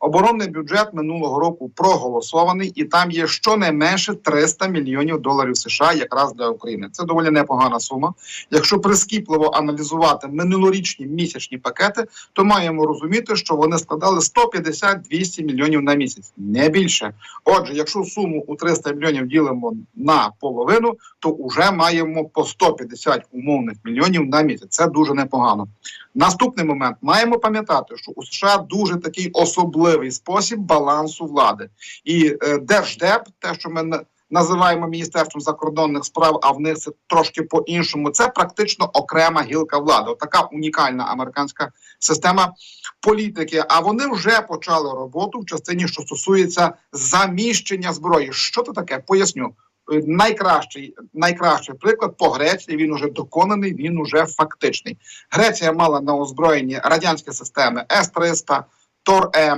Оборонний бюджет минулого року проголосований, і там є щонайменше 300 мільйонів доларів США якраз для України. Це доволі непогана сума. Якщо прискіпливо аналізувати минулорічні місячні пакети, то маємо розуміти, що вони складали 150-200 мільйонів на місяць, не більше. Отже, якщо суму у 300 мільйонів ділимо на половину, то вже маємо по 150 умовних мільйонів на місяць. Це дуже непогано. Наступний момент маємо пам'ятати, що у США дуже такий особливий спосіб балансу влади, і е, держдеп, те, що ми називаємо міністерством закордонних справ, а в них це трошки по-іншому. Це практично окрема гілка влади. Така унікальна американська система політики. А вони вже почали роботу в частині, що стосується заміщення зброї. Що це таке? Поясню. Е, Найкращий, найкращий приклад по Греції. Він уже доконаний, він уже фактичний. Греція мала на озброєнні радянські системи С-300, Тор-М,